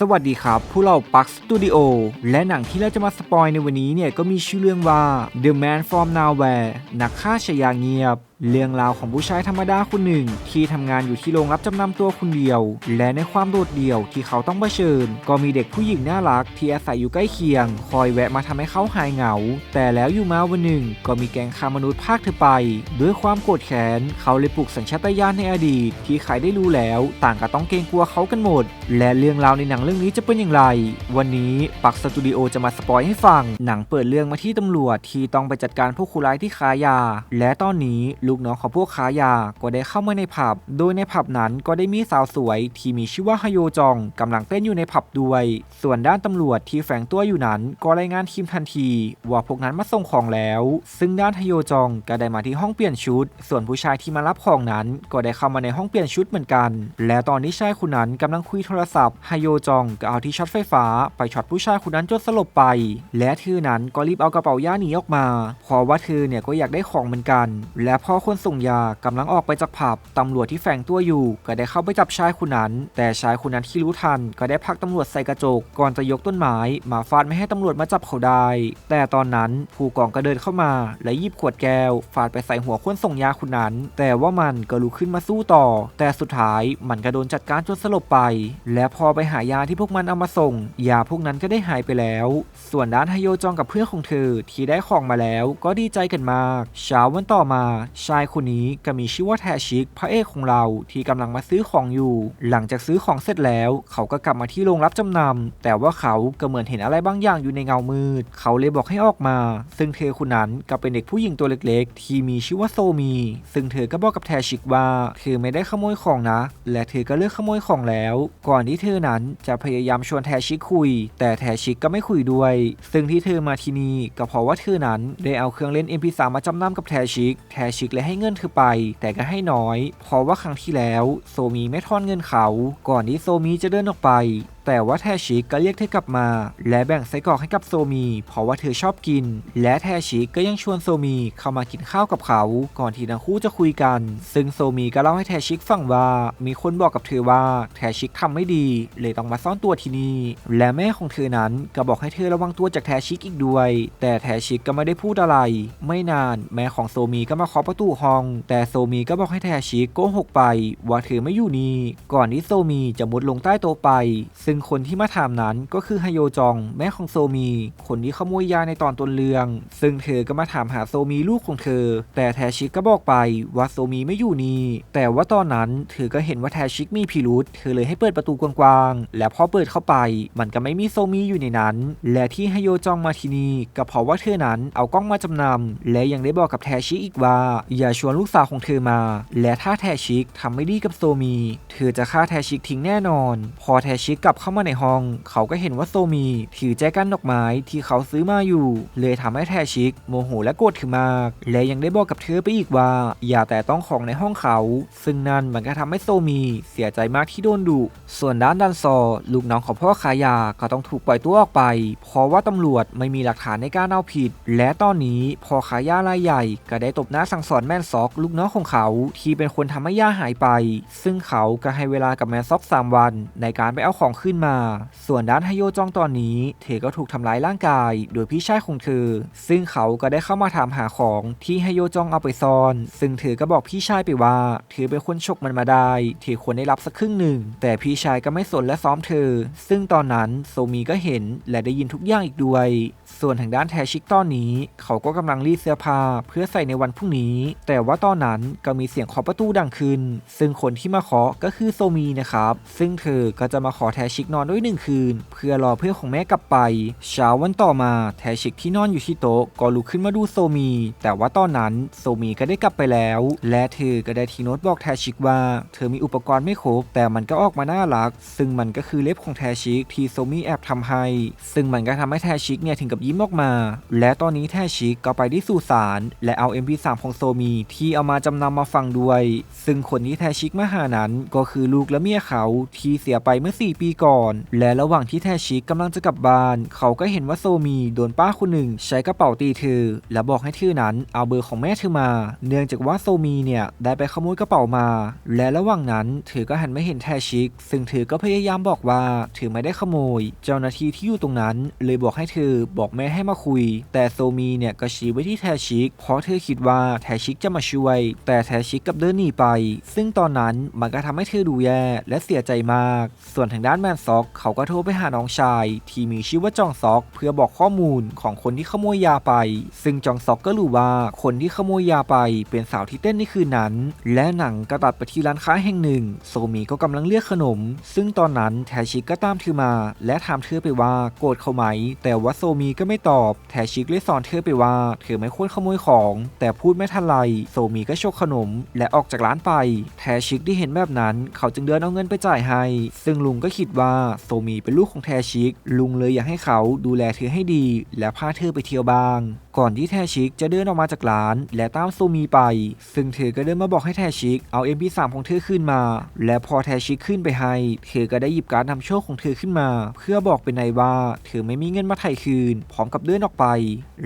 สวัสดีครับ ผู้เราปักสตูดิโอและหนังที่เราจะมาสปอยในวันนี้เนี่ยก็มีชื่อเรื่องว่า The Man from Nowhere นักฆ่าชายาเงียบเรื่องราวของผู้ชายธรรมดาคนหนึ่ง ที่ทำงานอยู่ที่โรงรับจำนำตัวคนเดียว และในความโดดเดี่ยวที่เขาต้องเผชิญ ก็มีเด็กผู้หญิงน่ารัก ที่อาศัยอยู่ใกล้เคียง คอยแวะมาทำให้เขาหายเหงา แต่แล้วอยู่มาวันหนึ่ง ก็มีแก๊งคามนุษย์ภาคเธอไป ด้วยความโกรธแค้นเขาเลยปลุกสัญชาตญาณในอดีต ที่ใครได้รู้แล้ว ต่างก็ต้องเกรงกลัวเขากันหมด และเรื่องราวในหนังเรื่องนี้จะเป็นอย่างไร วันนี้ปักสตูดิโอจะมาสปอยให้ฟัง หนังเปิดเรื่องมาที่ตำรวจที่ต้องไปจัดการพวกคูร้ายที่ค้ายา และตอนนี้ลูกน้องของพวกค้ายาก็ได้เข้ามาในผับ โดยในผับนั้นก็ได้มีสาวสวย ที่มีชื่อว่าฮโยจองกำลังเต้นอยู่ในผับด้วย ส่วนด้านตำรวจที่แฝงตัวอยู่นั้น ก็รายงานทีมทันที ว่าพวกนั้นมาส่งของแล้ว ซึ่งด้านฮโยจองก็ได้มาที่ห้องเปลี่ยนชุด ส่วนผู้ชายที่มารับของนั้น ก็ได้เข้ามาในห้องเปลี่ยนชุดเหมือนกัน และตอนที่ชายคนนั้นกำลังคุยโทรศัพท์ฮโยจองก็เอาที่ช็อตไฟฟ้า ไปช็อตผู้ชายคนนั้นจนสลบไป และเธอนั้นก็รีบเอากระเป๋าย่าหนีออกมาเพราะว่าเธอเนี่ยก็อยากได้ของเหมือนกัน และพอคนส่งยากำลังออกไปจากผับตำรวจที่แฝงตัวอยู่ ก็ได้เข้าไปจับชายคนนั้น แต่ชายคนนั้นที่รู้ทัน ก็ได้ผลักตำรวจใส่กระจกก่อนจะยกต้นไม้มาฟาดไม่ให้ตำรวจมาจับเขาได้ แต่ตอนนั้นผู้กองก็เดินเข้ามา และหยิบขวดแก้ว ฟาดไปใส่หัวคนส่งยาคนนั้น แต่ว่ามันก็ลุกขึ้นมาสู้ต่อ แต่สุดท้ายมันก็โดนจัดการจนสลบไป และพอไปหายาที่พวกมันเอามาส่ง ยาพวกนั้นก็ได้หายไปแล้ว ส่วนด้านฮโยจองกับเพื่อนของเธอที่ได้ของมาแล้ว ก็ดีใจกันมาก เช้าวันต่อมาชายคนนี้ก็มีชื่อว่าแทชิกพระเอกของเราที่กำลังมาซื้อของอยู่ หลังจากซื้อของเสร็จแล้ว เขาก็กลับมาที่โรงรับจำนำแต่ว่าเขาก็เหมือนเห็นอะไรบางอย่างอยู่ในเงามืด เขาเลยบอกให้ออกมา ซึ่งเธอคนนั้นก็เป็นเด็กผู้หญิงตัวเล็ก ๆ ที่มีชื่อว่าโซมี ซึ่งเธอก็บอกกับแทชิกว่าเธอไม่ได้ขโมยของนะ และเธอก็เลิกขโมยของแล้ว ก่อนที่เธอนั้นจะพยายามชวนแทชิกคุย แต่แทชิกก็ไม่คุยด้วย ซึ่งที่เธอมาที่นี่ก็เพราะว่าเธอนั้นได้เอาเครื่องเล่น MP3 มาจำนำกับแทชิกแทชิกเลยให้เงินเธอไป แต่ก็ให้น้อย เพราะว่าครั้งที่แล้ว โซมีไม่ทอนเงินเขา ก่อนที่โซมีจะเดินออกไป แต่ว่าแทชิกก็เรียกเธอกลับมา และแบ่งไส้กรอกให้กับโซมี เพราะว่าเธอชอบกิน และแทชิกก็ยังชวนโซมีเข้ามากินข้าวกับเขา ก่อนที่ทั้งคู่จะคุยกัน ซึ่งโซมีก็เล่าให้แทชิกฟังว่ามีคนบอกกับเธอว่าแทชิกทำไม่ดี เลยต้องมาซ่อนตัวที่นี่ และแม่ของเธอนั้นก็บอกให้เธอระวังตัวจากแทชิกอีกด้วย แต่แทชิกก็ไม่ได้พูดอะไร ไม่นานแม่ของโซมีก็มาเคาะประตูห้อง แต่โซมีก็บอกให้แทชิกโกหกไป ว่าเธอไม่อยู่นี่ก่อนที่โซมีจะมุดลงใต้โต๊ะไปซึ่งคนที่มาถามนั้นก็คือฮโยจองแม่ของโซมี คนที่ขโมยยาในตอนต้นเรื่อง ซึ่งเธอก็มาถามหาโซมีลูกของเธอ แต่แทชิกก็บอกไปว่าโซมีไม่อยู่นี่แต่ว่าตอนนั้นเธอก็เห็นว่าแทชิกมีพิรุษเธอเลยให้เปิดประตูกว้างๆ และพอเปิดเข้าไป มันก็ไม่มีโซมีอยู่ในนั้น และที่ฮโยจองมาที่นี่ก็เพราะว่าเธอนั้นเอากล้องมาจำนำและยังได้บอกกับแทชิกอีกว่า อย่าชวนลูกสาวของเธอมา และถ้าแทชิกทำไม่ดีกับโซมี เธอจะฆ่าแทชิกทิ้งแน่นอน พอแทชิกกลับเข้ามาในห้อง เขาก็เห็นว่าโซมีถือแจกันดอกไม้ที่เขาซื้อมาอยู่ เลยทำให้แทชิก โมโหและโกรธขึ้นมาก และยังได้บอกกับเธอไปอีกว่า อย่าแต่ต้องของในห้องเขา ซึ่งนั่นมันก็ทำให้โซมีเสียใจมากที่โดนดุ ส่วนด้านดันซอ ลูกน้องของพ่อขายยาก็ต้องถูกปล่อยตัวออกไป เพราะว่าตำรวจไม่มีหลักฐานในการเอาผิด และตอนนี้พ่อขายยารายใหญ่ ก็ได้ตบหน้าสั่งสอนแมนซอก ลูกน้องของเขาที่เป็นคนทำให้ย่าหายไป ซึ่งเขาก็ให้เวลากับแมนซอก3วัน ในการไปเอาของขึ้นมา ส่วนด้านฮโยจองตอนนี้ เธอก็ถูกทำร้ายร่างกาย โดยพี่ชายของเธอ ซึ่งเขาก็ได้เข้ามาถามหาของที่ฮโยจองเอาไปซ่อน ซึ่งเธอก็บอกพี่ชายไปว่าเธอเป็นคนฉกมันมาได้เธอควรได้รับสักครึ่งหนึ่ง แต่พี่ชายก็ไม่สนและซ้อมเธอ ซึ่งตอนนั้นโซมีก็เห็นและได้ยินทุกอย่างอีกด้วย ส่วนทางด้านแทชิกตอนนี้ เขาก็กำลังรีดเสื้อผ้าเพื่อใส่ในวันพรุ่งนี้ แต่ว่าตอนนั้นก็มีเสียงเคาะประตูดังขึ้น ซึ่งคนที่มาเคาะก็คือโซมีนะครับ ซึ่งเธอก็จะมาขอแทชิกนอนด้วยหนึ่งคืน เพื่อรอเพื่อนของแม่กลับไป เช้าวันต่อมาแทชิกที่นอนอยู่ที่โต๊ะก็ลุกขึ้นมาดูโซมี แต่ว่าตอนนั้นโซมีก็ได้กลับไปแล้ว และเธอก็ได้ทิ้งโน้ตบอกแทชิกว่า เธอมีอุปกรณ์ไม่ครบ แต่มันก็ออกมาน่ารัก ซึ่งมันก็คือเล็บของแทชิกที่โซมีแอบทำให้ ซึ่งมันก็ทำให้แทชิกเนี่ยถึงกับยิ้มออกมา และตอนนี้แทชิกก็ไปที่สุสานและเอา MP3 ของโซมีที่เอามาจำนำมาฟังด้วย ซึ่งคนที่แทชิกมาหานั้นก็คือลูกและเมียเขาที่เสียไปเมื่อ 4 ปีก่อนก่อน และระหว่างที่แทชิกกำลังจะกลับบ้าน เขาก็เห็นว่าโซมีโดนป้าคนหนึ่งใช้กระเป๋าตีเธอ และบอกให้เธอนั้นเอาเบอร์ของแม่เธอมา เนื่องจากว่าโซมีเนี่ยได้ไปขโมยกระเป๋ามา และระหว่างนั้นเธอก็หันมาเห็นแทชิก ซึ่งเธอก็พยายามบอกว่าเธอไม่ได้ขโมย เจ้าหน้าที่ที่อยู่ตรงนั้น เลยบอกให้เธอบอกแม่ให้มาคุย แต่โซมีเนี่ยก็ชี้ไว้ที่แทชิก เพราะเธอคิดว่าแทชิกจะมาช่วย แต่แทชิกกับเดินหนีไป ซึ่งตอนนั้นมันก็ทำให้เธอดูแย่และเสียใจมาก ส่วนทางด้านแมนซ็อกเขาก็โทรไปหาน้องชาย ที่มีชื่อว่าจองซอก เพื่อบอกข้อมูลของคนที่ขโมยยาไป ซึ่งจองซอกก็รู้ว่าคนที่ขโมยยาไปเป็นสาวที่เต้นในคืนนั้น และหนังก็ตัดไปที่ร้านค้าแห่งหนึ่ง โซมีก็กำลังเรียกขนม ซึ่งตอนนั้นแทชิกก็ตามเธอมา และถามเธอไปว่าโกรธเขาไหม แต่ว่าโซมีก็็ไม่ตอบแทชิกเลยสอนเธอไปว่าเธอไม่ควรขโมยของ แต่พูดไม่ทันไรโซมีก็ชกขนม และออกจากร้านไป แทชิกที่เห็นแบบนั้น เขาจึงเดินเอาเงินไปจ่ายให้ ซึ่งลุงก็คิดว่าโซมีเป็นลูกของแทชิก ลุงเลยอยากให้เขาดูแลเธอให้ดี และพาเธอไปเที่ยวบ้าง ก่อนที่แทชิกจะเดินออกมาจากร้าน และตามโซมีไป ซึ่งเธอก็เดินมาบอกให้แทชิกเอา MP3 ของเธอขึ้นมา และพอแทชิกขึ้นไปให้ เธอก็ได้หยิบการนำโชคของเธอขึ้นมา เพื่อบอกเป็นในว่า เธอไม่มีเงินมาไถ่คืน พร้อมกับเดินออกไป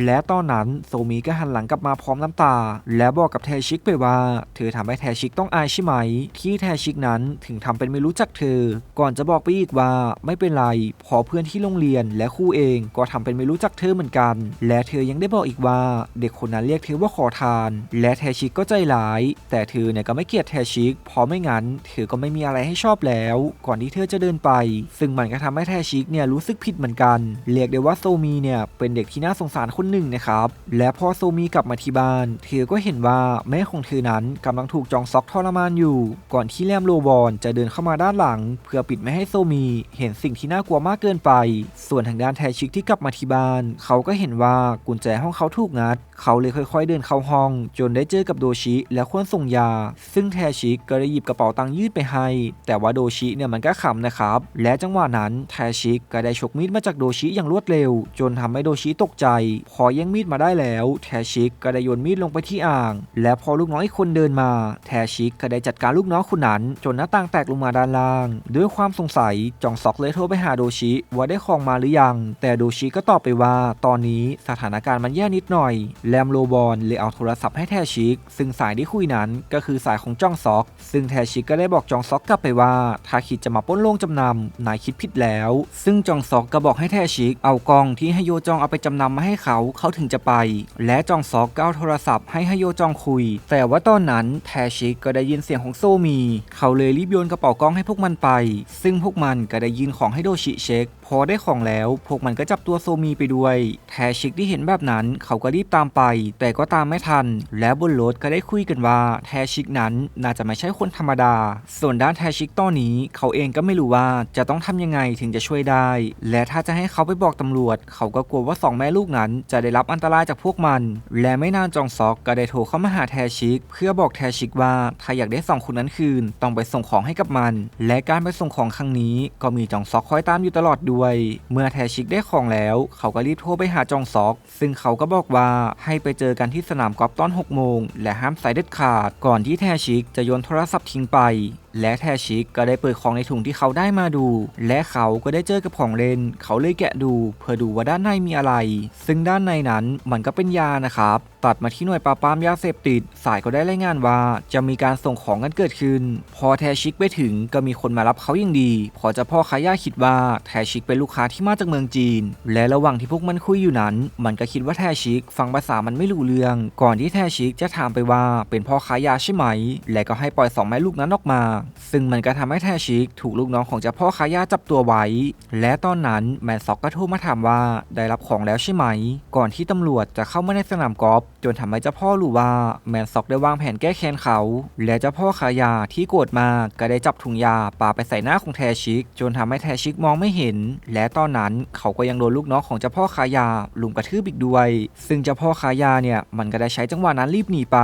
และตอนนั้นโซมีก็หันหลังกลับมาพร้อมน้ำตา และบอกกับแทชิกไปว่า เธอทำให้แทชิกต้องอายใช่ไหม ที่แทชิกนั้นถึงทำเป็นไม่รู้จักเธอ ก่อนจะบอกไปอีกว่าไม่เป็นไรเพอเพื่อนที่โรงเรียนและครูเองก็ทำเป็นไม่รู้จักเธอเหมือนกัน และเธอยังได้บอกอีกว่าเด็กคนนั้นเรียกเธอว่าขอทาน และแทชิกก็ใจร้าย แต่เธอเนี่ยก็ไม่เกลียดแทชิกเพราะไม่งั้นเธอก็ไม่มีอะไรให้ชอบแล้ว ก่อนที่เธอจะเดินไป ซึ่งมันก็ทำให้แทชิกเนี่ยรู้สึกผิดเหมือนกัน เรียกได้ว่าโซมีเนี่ยเป็นเด็กที่น่าสงสารคนหนึ่งนะครับ และพอโซมีกลับมาที่บ้าน เธอก็เห็นว่าแม่ของเธอนั้นกำลังถูกจองซอกทรมานอยู่ ก่อนที่แรมโลบอนจะเดินเข้ามาด้านหลัง เพื่อปิดไม่ให้โซมี เห็นสิ่งที่น่ากลัวมากเกินไป ส่วนทางด้านแทชิกที่กลับมาที่บ้าน เขาก็เห็นว่ากุญแจห้องของเขาถูกงัด เขาเลยค่อยๆเดินเข้าห้อง จนได้เจอกับโดชิและควรส่งยา ซึ่งแทชิกก็ได้หยิบกระเป๋าตังค์ยืดไปให้ แต่ว่าโดชิเนี่ยมันก็ขำนะครับ และจังหวะนั้นแทชิกก็ได้ฉกมีดมาจากโดชิอย่างรวดเร็ว จนทำให้โดชิตกใจ พอแย่งมีดมาได้แล้วแทชิกก็ได้โยนมีดลงไปที่อ่าง และพอลูกน้องอีกคนเดินมา แทชิก็ได้จัดการลูกน้องคนนั้น จนหน้าต่างแตกลงมาด้านล่าง ด้วยความสงสัยจองซอกเลยโทรไปหาโดชิว่าได้ของมาหรือยัง แต่โดชิก็ตอบไปว่า ตอนนี้สถานการณ์มันแย่นิดหน่อยแลมโลบอลเลยเอาโทรศัพท์ให้แทชิก ซึ่งสายที่คุยนั้นก็คือสายของจองซอก ซึ่งแทชิกก็ได้บอกจองซอกกลับไปว่า ถ้าคิดจะมาป้นโรงจำนำนายคิดผิดแล้ว ซึ่งจองซอกก็บอกให้แทชิก เอากล้องที่ฮโยจองเอาไปจำนำมาให้เขาเขาถึงจะไป และจองซอกก็เอาโทรศัพท์ให้ฮโยจองคุย แต่ว่าตอนนั้นแทชิกก็ได้ยินเสียงของโซมี เขาเลยรีบโยนกระเป๋ากล้องให้พวกมันไป ซึ่งพวกมันก็ได้ยืนของให้โดชิเช็ค พอได้ของแล้ว พวกมันก็จับตัวโซมีไปด้วย แทชิกที่เห็นแบบนั้น เขาก็รีบตามไป แต่ก็ตามไม่ทัน และบนรถก็ได้คุยกันว่า แทชิกนั้นน่าจะไม่ใช่คนธรรมดา ส่วนด้านแทชิกตอนนี้ เขาเองก็ไม่รู้ว่าจะต้องทำยังไงถึงจะช่วยได้ และถ้าจะให้เขาไปบอกตำรวจ เขาก็กลัวว่าสองแม่ลูกนั้น จะได้รับอันตรายจากพวกมัน และไม่นานจองซอกก็ได้โทรเข้ามาหาแทชิก เพื่อบอกแทชิกว่าถ้าอยากได้สองคนนั้นคืน ต้องไปส่งของให้กับมัน และการไปส่งของครั้งนี้ก็มีจองซอกคอยตามอยู่ตลอดด้วยเมื่อแทชิกได้ของแล้ว เขาก็รีบโทรไปหาจองซอก ซึ่งเขาก็บอกว่าให้ไปเจอกันที่สนามกอล์ฟตอน6โมงและห้ามสายเด็ดขาด ก่อนที่แทชิกจะโยนโทรศัพท์ทิ้งไป และแทชิกก็ได้เปิดของในถุงที่เขาได้มาดู และเขาก็ได้เจอกับของเล่น เขาเลยแกะดู เพื่อดูว่าด้านในมีอะไร ซึ่งด้านในนั้นมันก็เป็นยานะครับ ตัดมาที่หน่วยปราบปรามยาเสพติด สายก็ได้รายงานว่าจะมีการส่งของกันเกิดขึ้น พอแทชิกไปถึงก็มีคนมารับเขาอย่างดี พอจะพ่อค้ายาคิดว่าแทชิกเป็นลูกค้าที่มาจากเมืองจีน และระหว่างที่พวกมันคุยอยู่นั้น มันก็คิดว่าแทชิกฟังภาษามันไม่รู้เรื่อง ก่อนที่แทชิกจะถามไปว่าเป็นพ่อค้ายาใช่ไหม และก็ให้ปล่อยสองแม่ลูกนั้นออกมาซึ่งมันก็ทำให้แทชิกถูกลูกน้องของเจ้าพ่อคายาจับตัวไว้ และตอนนั้นแมนซ็อกก็โทรมาถามว่าได้รับของแล้วใช่ไหม ก่อนที่ตำรวจจะเข้ามาในสนามกอล์ฟจนทำให้เจ้าพ่อรู้ว่าแมนซ็อกได้วางแผนแก้แค้นเขา และเจ้าพ่อคายาที่โกรธมากก็ได้จับถุงยาปาไปใส่หน้าของแทชิก จนทำให้แทชิกมองไม่เห็น และตอนนั้นเขาก็ยังโดนลูกน้องของเจ้าพ่อคายาลุมกระทืบอีกด้วย ซึ่งเจ้าพ่อคายาเนี่ยมันก็ได้ใช้จังหวะนั้นรีบหนีไป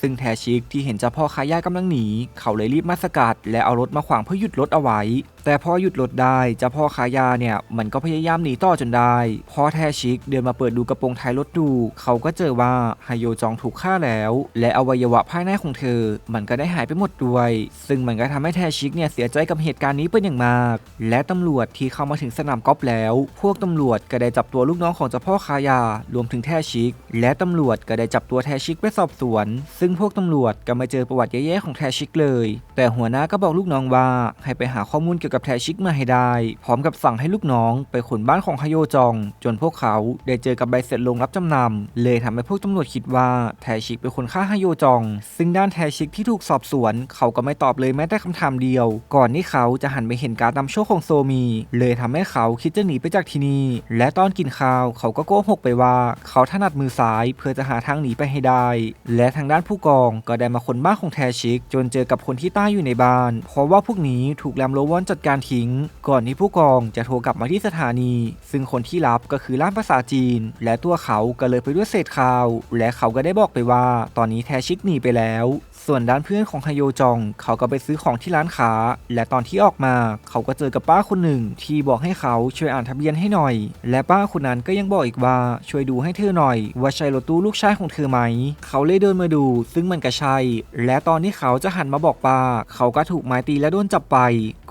ซึ่งแทชิกที่เห็นเจ้าพ่อคายากำลังหนี เขาเลยรีบมาสกัด และเอารถมาขวางเพื่อหยุดรถเอาไว้ แต่พอหยุดรถได้เจ้าพ่อขายยาเนี่ยมันก็พยายามหนีต่อจนได้พอแทชิกเดินมาเปิดดูกระโปรงท้ายรถดู เขาก็เจอว่าไฮโยจองถูกฆ่าแล้ว และอวัยวะภายในของเธอ มันก็ได้หายไปหมดด้วย ซึ่งมันก็ทำให้แทชิกเนี่ยเสียใจกับเหตุการณ์นี้เป็นอย่างมาก และตำรวจที่เข้ามาถึงสนามกอล์ฟแล้ว พวกตำรวจก็ได้จับตัวลูกน้องของเจ้าพ่อขายยารวมถึงแทชิก และตำรวจก็ได้จับตัวแทชิกไปสอบสวน ซึ่งพวกตำรวจก็ไม่เจอประวัติแย่ๆของแทชิกเลย แต่หัวหน้าก็บอกลูกน้องว่าให้ไปหาข้อมูลเกี่ยวกับับแทชิกมาให้ได้ พร้อมกับสั่งให้ลูกน้องไปขนบ้านของฮโยจอง จนพวกเขาได้เจอกับใบเสร็จลงรับจำนำเลยทำให้พวกตำรวจคิดว่าแทชิกเป็นคนฆ่าฮโยจอง ซึ่งด้านแทชิกที่ถูกสอบสวน เขาก็ไม่ตอบเลยแม้แต่คำถามเดียว ก่อนที่เขาจะหันไปเห็นการนำโชคของโซมี เลยทำให้เขาคิดจะหนีไปจากที่นี่และตอนกินข้าวเขาก็โกหกไปว่าเขาถนัดมือซ้ายเพื่อจะหาทางหนีไปให้ได้ และทางด้านผู้กองก็ได้มาคนบ้านของแทชิก จนเจอกับคนที่ใต้อยู่ในบ้าน เพราะว่าพวกนี้ถูกแรมโลวอนจัดการทิ้ง ก่อนที่ผู้กองจะโทรกลับมาที่สถานี ซึ่งคนที่รับก็คือล่ามภาษาจีน และตัวเขาก็เลยไปด้วยเศษข่าว และเขาก็ได้บอกไปว่า ตอนนี้แทชิกหนีไปแล้ว ส่วนด้านเพื่อนของฮโยจองเขาก็ไปซื้อของที่ร้านค้า และตอนที่ออกมา เขาก็เจอกับป้าคนหนึ่ง ที่บอกให้เขาช่วยอ่านทะเบียนให้หน่อย และป้าคนนั้นก็ยังบอกอีกว่าช่วยดูให้เธอหน่อย ว่าใช่รถตู้ลูกชายของเธอไหม เขาเลยเดินมาดู ซึ่งมันก็ใช่และตอนที่เขาจะหันมาบอกป้า เขาก็ถูกไม้ตีและโดนจับไป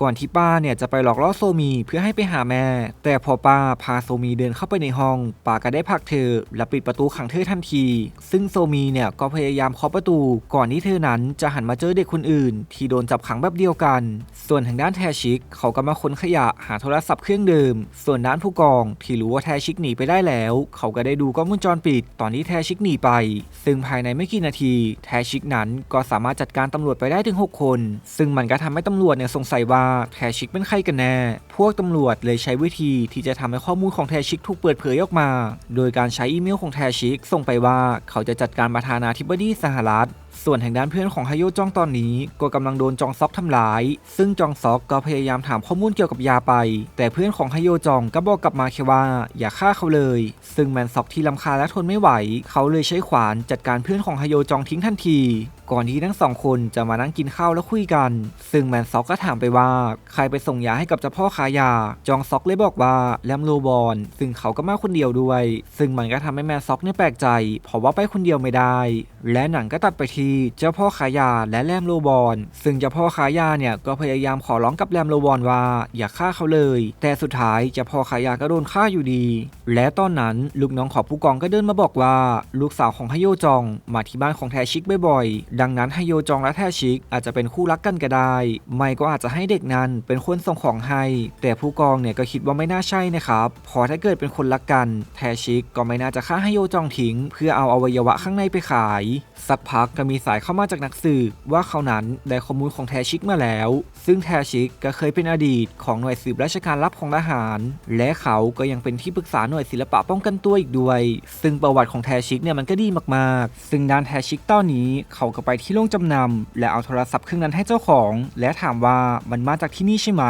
ก่อนที่ป้าเนี่ยจะไปหลอกล่อโซมีเพื่อให้ไปหาแม่ แต่พอป้าพาโซมีเดินเข้าไปในห้องป้าก็ได้ผลักเธอ และปิดประตูขังเธอทันที ซึ่งโซมีเนี่ยก็พยายามเคาะประตูก่อนที่เธอนั้นจะหันมาเจอเด็กคนอื่น ที่โดนจับขังแบบเดียวกัน ส่วนทางด้านแทชิกเขาก็มาค้นขยะหาโทรศัพท์เครื่องเดิม ส่วนด้านผู้กองที่รู้ว่าแทชิกหนีไปได้แล้ว เขาก็ได้ดูกล้องวงจรปิด ตอนที่แทชิกหนีไป ซึ่งภายในไม่กี่นาที แทชิกนั้นก็สามารถจัดการตำรวจไปได้ถึง 6 คน ซึ่งมันก็ทำให้ตำรวจเนี่ยสงสัยว่าแทชิกเป็นใครกันแน่ พวกตำรวจเลยใช้วิธีที่จะทำให้ข้อมูลของแทชิกถูกเปิดเผยออกมา โดยการใช้อีเมลของแทชิกส่งไปว่าเขาจะจัดการประธานาธิบดีสหรัฐ ส่วนทางด้านเพื่อนของฮายุจ้องตอนนี้ก็กำลังโดนจองซอกทำร้าย ซึ่งจองซอกก็พยายามถามข้อมูลเกี่ยวกับยาไป แต่เพื่อนของฮายุจองก็บอกกลับมาแค่ว่า อย่าฆ่าเขาเลย ซึ่งแมนซอกที่ลำคาและทนไม่ไหว เขาเลยใช้ขวานจัดการเพื่อนของฮายุจองทิ้งทันที ก่อนที่ทั้งสองคนจะมานั่งกินข้าวแล้วคุยกัน ซึ่งแมนซ็อกก็ถามไปว่า ใครไปส่งยาให้กับเจ้าพ่อขายยา จองซ็อกเลยบอกว่าแลมโลบอนซึ่งเขาก็มาคนเดียวด้วย ซึ่งมันก็ทำให้แมนซ็อกเนี่ยแปลกใจ เพราะว่าไปคนเดียวไม่ได้ และหนังก็ตัดไปที่เจ้าพ่อขายยาและแลมโลบอนซึ่งเจ้าพ่อขายยาเนี่ยก็พยายามขอร้องกับแลมโลบอนว่าอย่าฆ่าเขาเลย แต่สุดท้ายเจ้าพ่อขายยาก็โดนฆ่าอยู่ดี และตอนนั้นลูกน้องของผู้กองก็เดินมาบอกว่า ลูกสาวของฮโยจองมาที่บ้านของแทชิกบ่อยๆดังนั้นฮโยจองและแทชิกอาจจะเป็นคู่รักกันก็ได้ ไม่ก็อาจจะให้เด็กนั้นเป็นคนส่งของให้ แต่ผู้กองเนี่ยก็คิดว่าไม่น่าใช่นะครับเพอถ้าเกิดเป็นคนรักกัน แทชิกก็ไม่น่าจะฆ่าฮโยจองทิ้ง เพื่อเอาอวัยวะข้างในไปขาย สักพักก็มีสายเข้ามาจากนักสืบว่าเขานั้นได้ข้อมูลของแทชิกมาแล้ว ซึ่งแทชิกก็เคยเป็นอดีตของหน่วยสืบราชการลับของทหาร และเขาก็ยังเป็นที่ปรึกษาหน่วยศิลปะป้องกันตัวอีกด้วย ซึ่งประวัติของแทชิกเนี่ยมันก็ดีมากๆ ซึ่งด้านแทชิกตอนนี้เขาก็ไปที่โรงจำนำและเอาโทรศัพท์เครื่องนั้นให้เจ้าของ และถามว่ามันมาจากที่นี่ใช่ไหม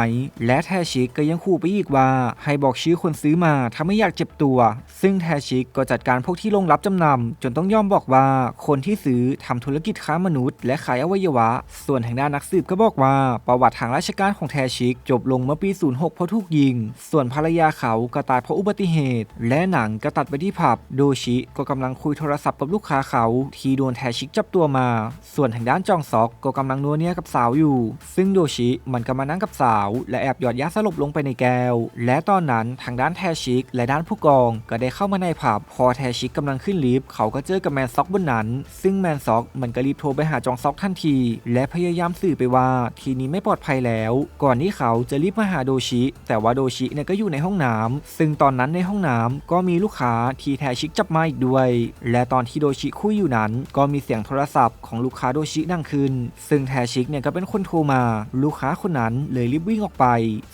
และแทชิกก็ยังขู่ไปอีกว่า ให้บอกชื่อคนซื้อมาถ้าไม่อยากเจ็บตัว ซึ่งแทชิกก็จัดการพวกที่ลงรับจำนำจนต้องยอมบอกว่าคนที่ซื้อทำธุรกิจค้ามนุษย์ และขายอวัยวะ ส่วนทางด้านนักสืบก็บอกว่าประวัติทางราชการของแทชิก จบลงเมื่อปี 06 เพราะถูกยิง ส่วนภรรยาเขาก็ตายเพราะอุบัติเหตุ และหนังก็ตัดไปที่ผับ โดชิก็กำลังคุยโทรศัพท์กับลูกค้าเขา ที่โดนแทชิกจับตัวมาส่วนทางด้านจองซอกก็กำลังนัวเนียกับสาวอยู่ ซึ่งโดชิมันก็มานั่งกับสาว และแอบหยอดยาสลบลงไปในแก้ว และตอนนั้นทางด้านแทชิก และด้านผู้กองก็ได้เข้ามาในผับ พอแทชิกกำลังขึ้นลิฟต์เขาก็เจอกับแมนซอกบนนั้น ซึ่งแมนซอกมันก็รีบโทรไปหาจองซอกทันที และพยายามสื่อไปว่าทีนี้ไม่ปลอดภัยแล้ว ก่อนที่เขาจะรีบมาหาโดชิ แต่ว่าโดชิเนี่ยก็อยู่ในห้องน้ำซึ่งตอนนั้นในห้องน้ำก็มีลูกค้าที่แทชิกจับมาอีกด้วย และตอนที่โดชิคุยอยู่นั้น ก็มีเสียงโทรศัพท์ของลูกค้าโดชิดังขึ้น ซึ่งแทชิกเนี่ยก็เป็นคนโทรมา ลูกค้าคนนั้นเลยรีบวิ่งออกไป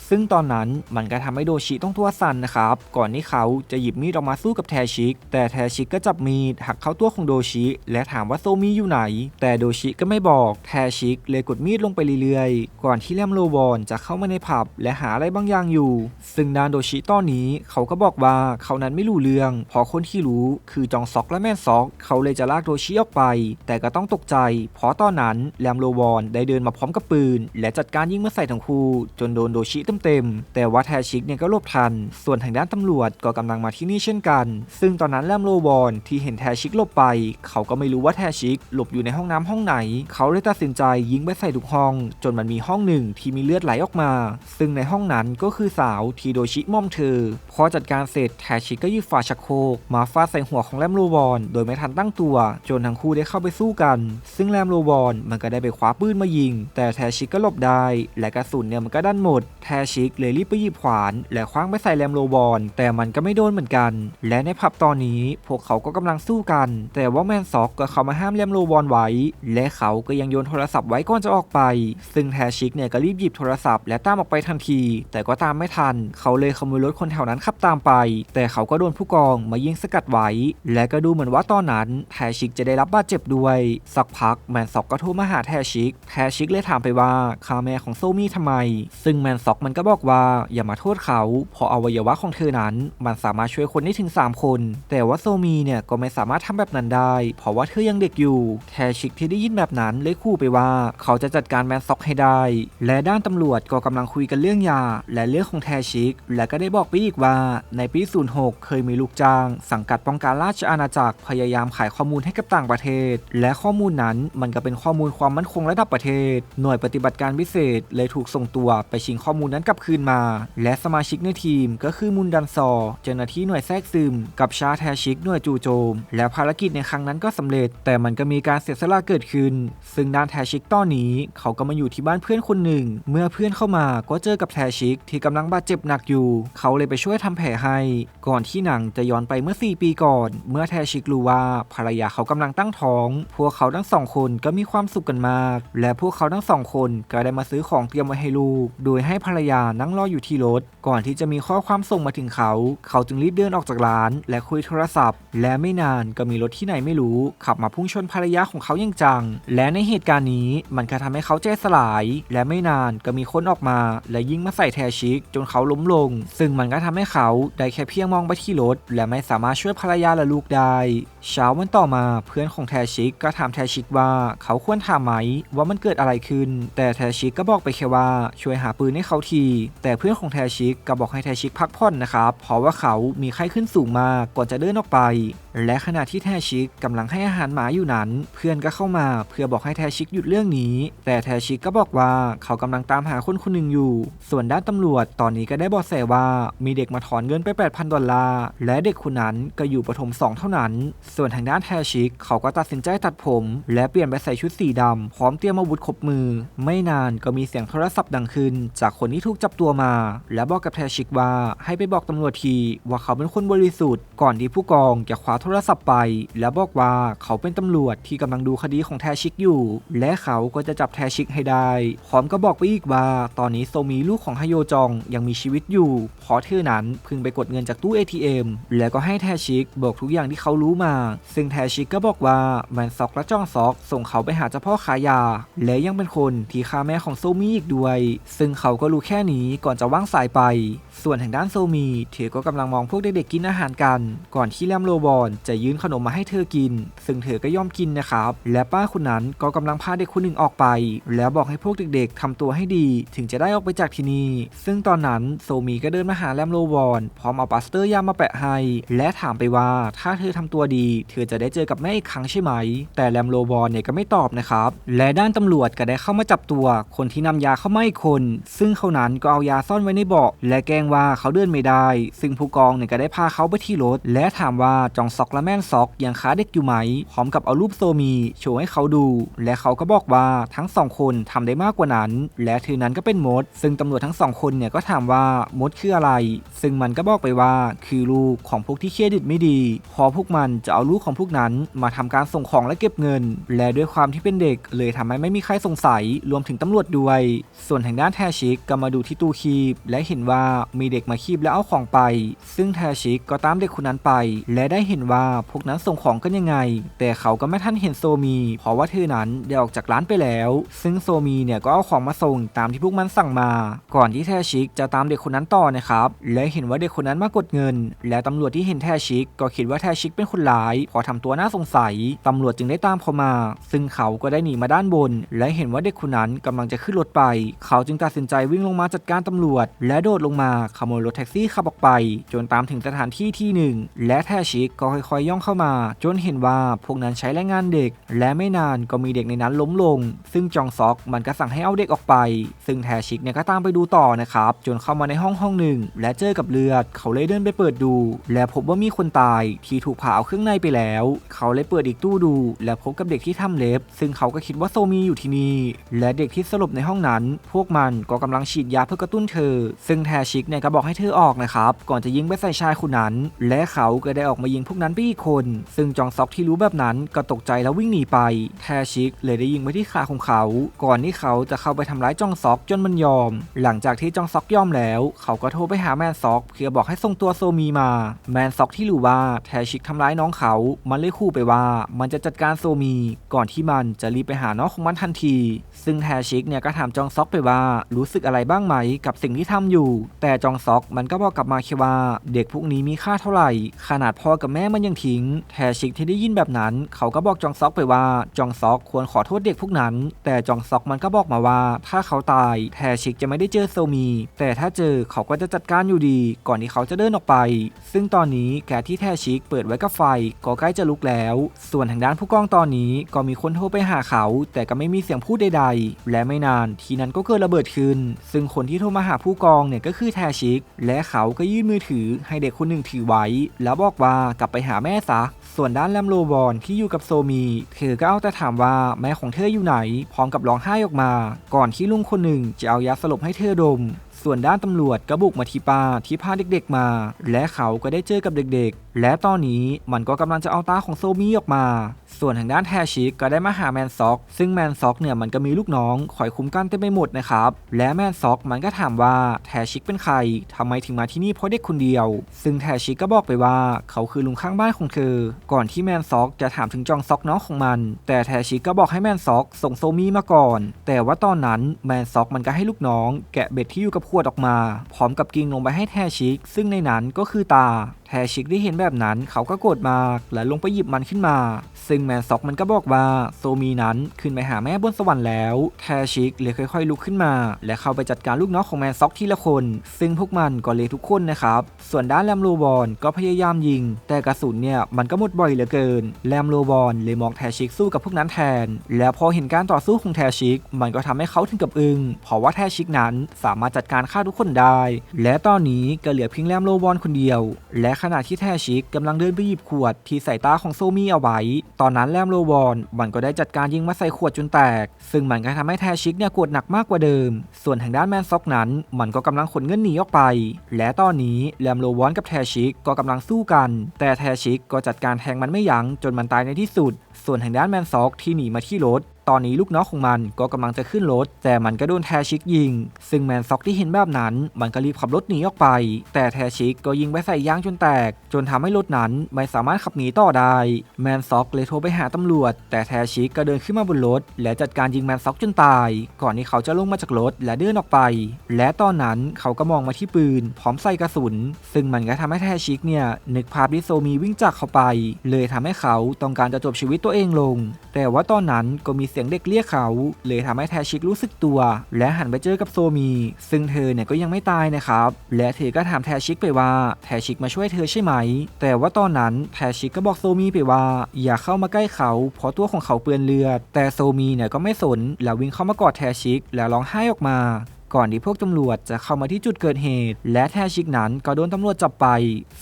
ซึ่งตอนนั้นมันก็ทำให้โดชิต้องตัวสั่นนะครับ ก่อนที่เขาจะหยิบมีดออกมาสู้กับแทชิก แต่แทชิกก็จับมีดหักเข้าตัวของโดชิ และถามว่าโซมีอยู่ไหน แต่โดชิก็ไม่บอก แทชิกเลยกดมีดลงไปเรื่อยๆ ก่อนที่แลมโลบอนจะเข้ามาในผับ และหาอะไรบางอย่างอยู่ ซึ่งดานโดชิตอนนี้เขาก็บอกว่าเขานั้นไม่รู้เรื่องเพราะคนที่รู้คือจองซอกและแม่นซอก เขาเลยจะลากโดชิออกไป แต่ก็ต้องตกใจใจ เพราะตอนนั้นแรมโลวอนได้เดินมาพร้อมกับปืน และจัดการยิงมาใส่ทั้งคู่ จนโดนโดชิเต็มๆ แต่ว่าแทชิกเนี่ยก็หลบทัน ส่วนทางด้านตำรวจก็กำลังมาที่นี่เช่นกัน ซึ่งตอนนั้นแรมโลวอนที่เห็นแทชิกหลบไป เขาก็ไม่รู้ว่าแทชิกหลบอยู่ในห้องน้ำห้องไหน เขาเลยตัดสินใจยิงไปใส่ทุกห้อง จนมันมีห้องหนึ่งที่มีเลือดไหลออกมา ซึ่งในห้องนั้นก็คือสาวที่โดชิมอมเธอ พอจัดการเสร็จแทชิกก็ยิบฝาชักโครกมาฟาดใส่หัวของแรมโลวอน โดยไม่ทันตั้งตัว จนทั้งคู่ได้เข้าไปสู้กันซึ่งแรมโลวอนมันก็ได้ไปคว้าปืนมายิง แต่แทชิกก็หลบได้ และกระสุนเนี่ยมันก็ดันหมด แทชิกเลยรีบไปหยิบขวาน และคว้างไปใส่แรมโลวอนแต่มันก็ไม่โดนเหมือนกัน และในผับตอนนี้พวกเขาก็กำลังสู้กัน แต่ว่าแมนซอกก็เข้ามาห้ามแรมโลวอนไว้ และเขาก็ยังโยนโทรศัพท์ไว้ก่อนจะออกไป ซึ่งแทชิกเนี่ยก็รีบหยิบโทรศัพท์และตามออกไปทันที แต่ก็ตามไม่ทัน เขาเลยขโมยรถคนแถวนั้นขับตามไป แต่เขาก็โดนผู้กองมายิงสกัดไว้ และก็ดูเหมือนว่าตอนนั้นแทชิกจะได้รับบาดเจ็บด้วยสักพักแมนซ็อกก็โทรมาหาแทชิก แทชิกเลยถามไปว่าฆ่าแม่ของโซมี่ทำไม ซึ่งแมนซ็อกมันก็บอกว่าอย่ามาโทษเขา เพราะอวัยวะของเธอนั้น มันสามารถช่วยคนได้ถึง 3 คน แต่ว่าโซมีเนี่ยก็ไม่สามารถทำแบบนั้นได้ เพราะว่าเธอยังเด็กอยู่ แทชิกที่ได้ยินแบบนั้นเลยขู่ไปว่า เขาจะจัดการแมนซ็อกให้ได้ และด้านตำรวจก็กำลังคุยกันเรื่องยาและเรื่องของแทชิก และก็ได้บอกไปอีกว่าในปี 06 เคยมีลูกจ้าง สังกัดป้องกันราชอาณาจักรพยายามขายข้อมูลให้กับต่างประเทศ และข้อมูลนั้น มันก็เป็นข้อมูลความมั่นคงระดับประเทศ หน่วยปฏิบัติการพิเศษ เลยถูกส่งตัวไปชิงข้อมูลนั้นกลับคืนมา และสมาชิกในทีมก็คือมุนดันซอเจ้าหน้าที่หน่วยแทรกซึม กับชาแทชิกหน่วยจู่โจม และภารกิจในครั้งนั้นก็สำเร็จ แต่มันก็มีการเสียสละเกิดขึ้น ซึ่งด้านแทชิกตอนนี้ เขาก็มาอยู่ที่บ้านเพื่อนคนหนึ่ง เมื่อเพื่อนเข้ามาก็เจอกับแทชิกที่กำลังบาดเจ็บหนักอยู่ เขาเลยไปช่วยทำแผลให้ ก่อนที่หนังจะย้อนไปเมื่อ 4 ปีก่อน เมื่อแทชิกรู้ว่าภรรยาเขากำลังตั้งท้อง พวกเขาทั้งสองคนก็มีความสุขกันมาก และพวกเขาทั้งสองคนก็ได้มาซื้อของเตรียมไว้ให้ลูก โดยให้ภรรยานั่งรออยู่ที่รถ ก่อนที่จะมีข้อความส่งมาถึงเขา เขาจึงรีบเดินออกจากร้าน และคุยโทรศัพท์ และไม่นานก็มีรถที่ไหนไม่รู้ ขับมาพุ่งชนภรรยาของเขาอย่างจัง และในเหตุการณ์นี้มันก็ทำให้เขาใจสลาย และไม่นานก็มีคนออกมา และยิงมาใส่แทชิก จนเขาล้มลง ซึ่งมันก็ทำให้เขาได้แค่เพียงมองไปที่รถ และไม่สามารถช่วยภรรยาและลูกได้ เช้าวันต่อมาเพื่อนของแทชิกก็ถามแทชิชิกว่าเขาควรถามไหมว่ามันเกิดอะไรขึ้น แต่แทชิกก็บอกไปแค่ว่าช่วยหาปืนให้เขาที แต่เพื่อนของแทชิกก็บอกให้แทชิกพักผ่อนนะครับเพราะว่าเขามีไข้ขึ้นสูงมากก่อนจะเดินออกไป และขณะที่แทชิกกำลังให้อาหารหมาอยู่นั้น เพื่อนก็เข้ามาเพื่อบอกให้แทชิกหยุดเรื่องนี้ แต่แทชิกก็บอกว่าเขากำลังตามหาคนคนหนึ่งอยู่ ส่วนด้านตำรวจตอนนี้ก็ได้บอกแสว่ามีเด็กมาถอนเงินไป 8,000 ดอลลาร์และเด็กคนนั้นก็อยู่ประถมสองเท่านั้น ส่วนทางด้านแทชิกเขาก็ตัดสินใจตัดผม และเปลี่ยนไปใส่ชุดสีดำพร้อมเตรียมอาวุธครบมือ ไม่นานก็มีเสียงโทรศัพท์ดังขึ้น จากคนที่ถูกจับตัวมา และบอกกับแทชิกว่าให้ไปบอกตำรวจทีว่าเขาเป็นคนบริสุทธิ์ก่อนที่ผู้กองจะคว้าโทรศัพท์ไป และบอกว่าเขาเป็นตำรวจที่กำลังดูคดีของแทชิกอยู่ และเขาก็จะจับแทชิกให้ได้พร้อมก็บอกไปอีกว่า ตอนนี้โซมีลูกของฮโยจองยังมีชีวิตอยู่เพราะเธอนั้นเพิ่งไปกดเงินจากตู้ ATM แล้วก็ให้แทชิกบอกทุกอย่างที่เขารู้มา ซึ่งแทชิกก็บอกว่าแมนซอกและจ้องซอก ส่งเขาไปหาเจ้าพ่อขายยา และยังเป็นคนที่ฆ่าแม่ของโซมีอีกด้วย ซึ่งเขาก็รู้แค่นี้ก่อนจะว่างสายไป ส่วนทางด้านโซมีเธอก็กำลังมองพวกเด็กๆกินอาหารกัน ก่อนที่แรมโลบอนจะยื่นขนมมาให้เธอกิน ซึ่งเธอก็ยอมกินนะครับ และป้าคนนั้นก็กำลังพาเด็กคนหนึ่งออกไป แล้วบอกให้พวกเด็กๆทำตัวให้ดี ถึงจะได้ออกไปจากที่นี่ ซึ่งตอนนั้นโซมีก็เดินมาหาแรมโลบอนพร้อมเอาปาสเตอร์ยามาแปะให้ และถามไปว่าถ้าเธอทำตัวดี เธอจะได้เจอกับแม่อีกครั้งใช่ไหม แต่แรมโลบอนเนี่ยก็ไม่ตอบนะครับ และด้านตำรวจก็ได้เข้ามาจับตัว คนที่นำยาเข้ามาอีกคน ซึ่งเขานั้นก็เอายาซ่อนไว้ในเบาะและแกล้งว่าเขาเดินไม่ได้ ซึ่งผู้กองเนี่ยก็ได้พาเขาไปที่รถ และถามว่าจองซอกและแม่นซอกยังค้าเด็กอยู่ไหม พร้อมกับเอารูปโซมีโชว์ให้เขาดู และเขาก็บอกว่าทั้งสองคนทำได้มากกว่านั้น และเธอนั้นก็เป็นมด ซึ่งตำรวจทั้งสองคนเนี่ยก็ถามว่ามดคืออะไร ซึ่งมันก็บอกไปว่าคือลูกของพวกที่เครดิตไม่ดี พอพวกมันจะเอาลูกของพวกนั้น มาทำการส่งของและเก็บเงิน และด้วยความที่เป็นเด็ก เลยทำให้ไม่มีใครสงสัยรวมถึงตำรวจด้วย ส่วนทางด้านแทชิกก็มาดูที่ตู้คีบ และเห็นว่ามีเด็กมาคีบแล้วเอาของไป ซึ่งแทชิกก็ตามเด็กคนนั้นไป และได้เห็นว่าพวกนั้นส่งของกันยังไง แต่เขาก็ไม่ทันเห็นโซมี เพราะว่าเธอนั้นได้ออกจากร้านไปแล้ว ซึ่งโซมีเนี่ยก็เอาของมาส่งตามที่พวกมันสั่งมา ก่อนที่แทชิกจะตามเด็กคนนั้นต่อนะครับ และเห็นว่าเด็กคนนั้นมากดเงิน และตำรวจที่เห็นแทชิก ก็คิดว่าแทชิกเป็นคนร้าย พอทำตัวน่าสงสัยตำรวจจึงได้ตามเขามา ซึ่งเขาก็ได้หนีมาด้านบน และเห็นว่าเด็กคนนั้นกำลังจะขึ้นรถไป เขาจึงตัดสินใจวิ่งลงมาจัดการตำรวจ และโดดลงมาขโมยรถแท็กซี่ขับออกไป จนตามถึงสถานที่ที่หนึ่งและแทชิกก็ค่อยๆย่องเข้ามา จนเห็นว่าพวกนั้นใช้แรงงานเด็ก และไม่นานก็มีเด็กในนั้นล้มลง ซึ่งจองซอกมันก็สั่งให้เอาเด็กออกไป ซึ่งแทชิกเนี่ยก็ตามไปดูต่อนะครับ จนเข้ามาในห้องห้องหนึ่ง และเจอกับเลือด เขาเลยเดินไปเปิดดู และพบว่ามีคนตายที่ถูกผ่าเอาเครื่องในไปแล้ว เขาเลยเปิดอีกตู้ดู และพบกับเด็กที่ทำเล็บ ซึ่งเขาก็คิดว่าโซมีอยู่ที่นี่และเด็กที่สลบในห้องนั้น พวกมันก็กำลังฉีดยาเพื่อกระตุ้นเธอ ซึ่งแทชิกเนี่ยก็บอกให้เธอออกนะครับก่อนจะยิงไปใส่ชายคนนั้น และเขาก็ได้ออกมายิงพวกนั้นไปอีกคน ซึ่งจองซอกที่รู้แบบนั้นก็ตกใจแล้ววิ่งหนีไป แทชิกเลยได้ยิงไปที่ขาของเขา ก่อนที่เขาจะเข้าไปทำร้ายจองซอกจนมันยอม หลังจากที่จองซอกยอมแล้ว เขาก็โทรไปหาแมนซอกเพื่อบอกให้ส่งตัวโซมีมา แมนซอกที่รู้ว่าแทชิกทำร้ายน้องเขา มันเลยขู่ไปว่ามันจะจัดการโซมี ก่อนที่มันจะรีบไปหาน้องของมันทันที ซึ่งแทชิกเนี่ยก็ถามจองซอกไปว่ารู้สึกอะไรบ้างไหมกับสิ่งที่ทำอยู่ แต่จองซอกมันก็บอกกลับมาแค่ว่า เด็กพวกนี้มีค่าเท่าไหร่ ขนาดพ่อกับแม่มันยังทิ้ง แทชิกที่ได้ยินแบบนั้น เขาก็บอกจองซอกไปว่าจองซอกควรขอโทษเด็กพวกนั้น แต่จองซอกมันก็บอกมาว่า ถ้าเขาตายแทชิกจะไม่ได้เจอโซมี แต่ถ้าเจอเขาก็จะจัดการอยู่ดี ก่อนที่เขาจะเดินออกไป ซึ่งตอนนี้แก๊สที่แทชิกเปิดไว้กับไฟก็ใกล้จะลุกแล้ว ส่วนทางด้านผู้กองตอนนี้ก็มีคนโทรไปหาเขา แต่ก็ไม่มีเสียงพูดใดๆ และไม่นานทีนั้นก็เกิดระเบิดขึ้น ซึ่งคนที่โทรมาหาผู้กองเนี่ยก็คือแทชิก และเขาก็ยื่นมือถือให้เด็กคนหนึ่งถือไว้ แล้วบอกว่ากลับไปหาแม่ซะ ส่วนด้านแลมโลบอนที่อยู่กับโซมีเธอก็เอาแต่ถามว่าแม่ของเธออยู่ไหน พร้อมกับร้องไห้ออกมา ก่อนที่ลุงคนหนึ่งจะเอายาสลบให้เธอดม ส่วนด้านตำรวจก็บุกมาที่ป่าที่พาเด็กๆมา และเขาก็ได้เจอกับเด็กๆ และตอนนี้มันก็กำลังจะเอาตาของโซมี่ออกมา ส่วนทางด้านแทชิกก็ได้มาหาแมนซ็อก ซึ่งแมนซ็อกเนี่ยมันก็มีลูกน้องคอยคุ้มกันเต็มไปหมดนะครับ และแมนซ็อกมันก็ถามว่าแทชิกเป็นใครทำไมถึงมาที่นี่เพราะเด็กคนเดียว ซึ่งแทชิกก็บอกไปว่าเขาคือลุงข้างบ้านของเธอ ก่อนที่แมนซ็อกจะถามถึงจองซ็อกน้องของมัน แต่แทชิกก็บอกให้แมนซ็อกส่งโซมี่มาก่อน แต่ว่าตอนนั้นแมนซ็อกมันก็ให้ลูกน้อง แกะเบ็ดที่อยู่กับขวดออกมา พร้อมกับกิ่งลงไปให้แทชิก ซึ่งในนั้นก็คือตาแทชิกได้เห็นแบบนั้นเขาก็โกรธมากและลงไปหยิบมันขึ้นมา ซึ่งแมนซ็อกมันก็บอกว่าโซมีนั้นขึ้นไปหาแม่บนสวรรค์แล้วแทชิกเลยค่อยๆลุกขึ้นมา และเข้าไปจัดการลูกน้องของแมนซ็อกทีละคน ซึ่งพวกมันก็เลยทุกคนนะครับ ส่วนด้านแรมโลบอลก็พยายามยิง แต่กระสุนเนี่ยมันก็หมดบ่อยเหลือเกินแรมโลบอลเลยมองแทชิกสู้กับพวกนั้นแทน แล้วพอเห็นการต่อสู้ของแทชิก มันก็ทำให้เขาถึงกับอึง้งเพราะว่าแทชิกนั้นสามารถจัดการฆ่าทุกคนได้ และตอนนี้ก็เหลือเพียงแรมโลบอลคนเดียว และขณะที่แทชิกกำลังเดินไปหยิบขวดที่ใส่ตาของโซมี่เอาไว้ ตอนนั้นแรมโลบอลมันก็ได้จัดการยิงมาใส่ขวดจนแตก ซึ่งมันก็ทำให้แทชิกเนี่ยกรธหนักมากกว่าเดิม ส่วนทางด้านแมนซ็อกนั้น มันก็กำลังขนเงินหนีออกไป และตอนนี้แรมโลบอลกับแทชิกก็กำลังสู้กัน แต่แทชิกก็จัดการแทงมันไม่ยั้งจนมันตายในที่สุด ส่วนทางด้านแมนซ็อกที่หนีมาที่รถ ตอนนี้ลูกน้องของมันก็กำลังจะขึ้นรถ แต่มันก็โดนแทชิกยิง ซึ่งแมนซ็อกที่เห็นแบบนั้น มันก็รีบขับรถหนีออกไป แต่แทชิกก็ยิงไปใส่ยางจนแตก จนทำให้รถนั้นไม่สามารถขับหนีต่อได้ แมนซ็อกเลยโทรไปหาตำรวจ แต่แทชิกก็เดินขึ้นมาบนรถ และจัดการยิงแมนซ็อกจนตาย ก่อนที่เขาจะลงมาจากรถและเดินออกไป และตอนนั้นเขาก็มองมาที่ปืน พร้อมใส่กระสุน ซึ่งมันก็ทำให้แทชิกเนี่ยนึกภาพที่โซมีวิ่งจากเขาไป เลยทำให้เขาต้องการจะจบชีวิตตัวเองลง แต่ว่าตอนนั้นก็มีเสียงเด็กเรียกเขา เลยทำให้แทชิกรู้สึกตัว และหันไปเจอกับโซมี ซึ่งเธอเนี่ยก็ยังไม่ตายนะครับ และเธอก็ถามแทชิกไปว่าแทชิกมาช่วยเธอใช่ไหม แต่ว่าตอนนั้นแทชิกก็บอกโซมีไปว่า อย่าเข้ามาใกล้เขาเพราะตัวของเขาเปื้อนเลือด แต่โซมีเนี่ยก็ไม่สนแล้ววิ่งเข้ามากอดแทชิกแล้วร้องไห้ออกมา ก่อนที่พวกตำรวจจะเข้ามาที่จุดเกิดเหตุ และแทชิกนั้นก็โดนตำรวจจับไป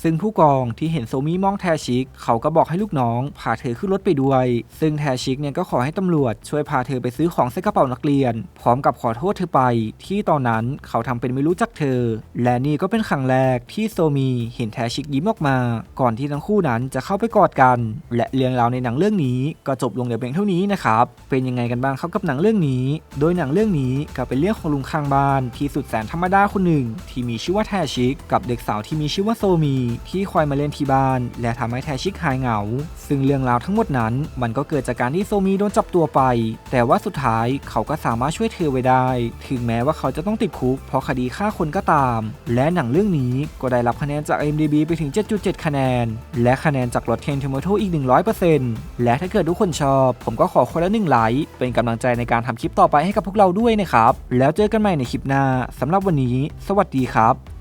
ซึ่งผู้กองที่เห็นโซมีมองแทชิก เขาก็บอกให้ลูกน้อง พาเธอขึ้นรถไปด้วย ซึ่งแทชิกเนี่ยก็ขอให้ตำรวจช่วยพาเธอไปซื้อของใส่กระเป๋านักเรียน พร้อมกับขอโทษเธอไป ที่ตอนนั้นเขาทำเป็นไม่รู้จักเธอ และนี่ก็เป็นครั้งแรกที่โซมีเห็นแทชิกยิ้มออกมา ก่อนที่ทั้งคู่นั้นจะเข้าไปกอดกัน และเรื่องราวในหนังเรื่องนี้ก็จบลงแต่เพียงเท่านี้นะครับเป็นยังไงกันบ้างครับกับหนังเรื่องนี้ โดยหนังเรื่องนี้ก็เป็นเรื่องของลุงข้างบ้านบ้านที่สุดแสนธรรมดาคนหนึ่ง ที่มีชื่อว่าแทชิก กับเด็กสาวที่มีชื่อว่าโซมี ที่คอยมาเล่นที่บ้าน และทำให้แทชิกหายเหงา ซึ่งเรื่องราวทั้งหมดนั้น มันก็เกิดจากการที่โซมีโดนจับตัวไป แต่ว่าสุดท้ายเขาก็สามารถช่วยเธอไว้ได้ ถึงแม้ว่าเขาจะต้องติดคุก เพราะคดีฆ่าคนก็ตาม และหนังเรื่องนี้ก็ได้รับคะแนนจาก IMDb ไปถึง 7.7 คะแนน และคะแนนจาก Rotten Tomato อีก 100%และถ้าเกิดทุกคนชอบ ผมก็ขอคนละหนึ่งไลค์เป็นกำลังใจในการทำคลิปต่อไปให้กับพวกเราด้วยนะครับแล้วเจอกันใหม่ในคลิปหน้าสำหรับวันนี้ สวัสดีครับ